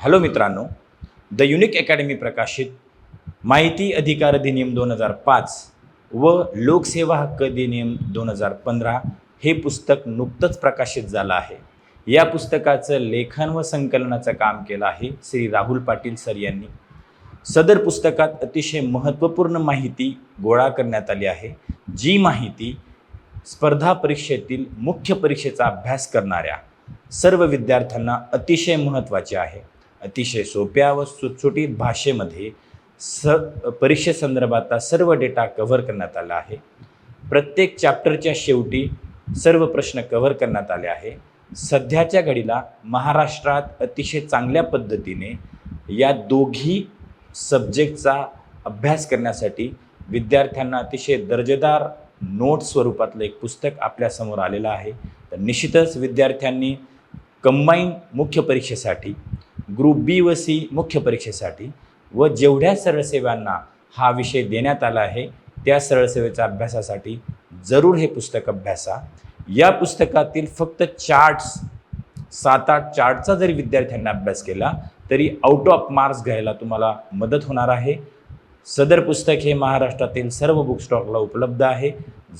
Hello मित्रांनो the unique academy प्रकाशित माहिती अधिकार अधिनियम दोन हजार पाच व लोकसेवा हक्क अधिनियम दोन हजार पंधरा हे पुस्तक नुकतंच प्रकाशित झालं आहे. या पुस्तकाचं लेखन व संकलनाचं काम केलं आहे श्री राहुल पाटील सर यांनी. सदर पुस्तकात अतिशय महत्त्वपूर्ण माहिती गोळा करण्यात आली आहे जी माहिती स्पर्धा परीक्षेतील मुख्य परीक्षेचा अभ्यास करणाऱ्या सर्व विद्यार्थ्यांना अतिशय महत्त्वाचे आहे. अतिशय सोप्या व सुटसुटीत भाषेमध्ये स परीक्षेसंदर्भातला सर्व डेटा कव्हर करण्यात आला आहे. प्रत्येक चॅप्टरच्या शेवटी सर्व प्रश्न कव्हर करण्यात आले आहे. सध्याच्या घडीला महाराष्ट्रात अतिशय चांगल्या पद्धतीने या दोघी सब्जेक्टचा अभ्यास करण्यासाठी विद्यार्थ्यांना अतिशय दर्जेदार नोट स्वरूपातलं एक पुस्तक आपल्यासमोर आलेलं आहे. तर निश्चितच विद्यार्थ्यांनी कंबाईन मुख्य परीक्षेसाठी ग्रुप बी व सी मुख्य परीक्षेसाठी व जेवढ्या सरळसेवांना हा विषय देण्यात आला आहे त्या सरळसेवेच्या अभ्यासासाठी जरूर हे पुस्तक अभ्यासा. या पुस्तकातील फक्त चार्ट्स सात आठ चार्टचा जरी विद्यार्थ्यांना अभ्यास केला तरी आउट ऑफ मार्क्स घ्यायला तुम्हाला मदत होणार आहे. सदर पुस्तक हे महाराष्ट्रातील सर्व बुक स्टॉकला उपलब्ध आहे.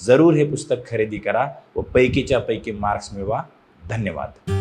जरूर हे पुस्तक खरेदी करा व पैकीच्या पैकी मार्क्स मिळवा. धन्यवाद.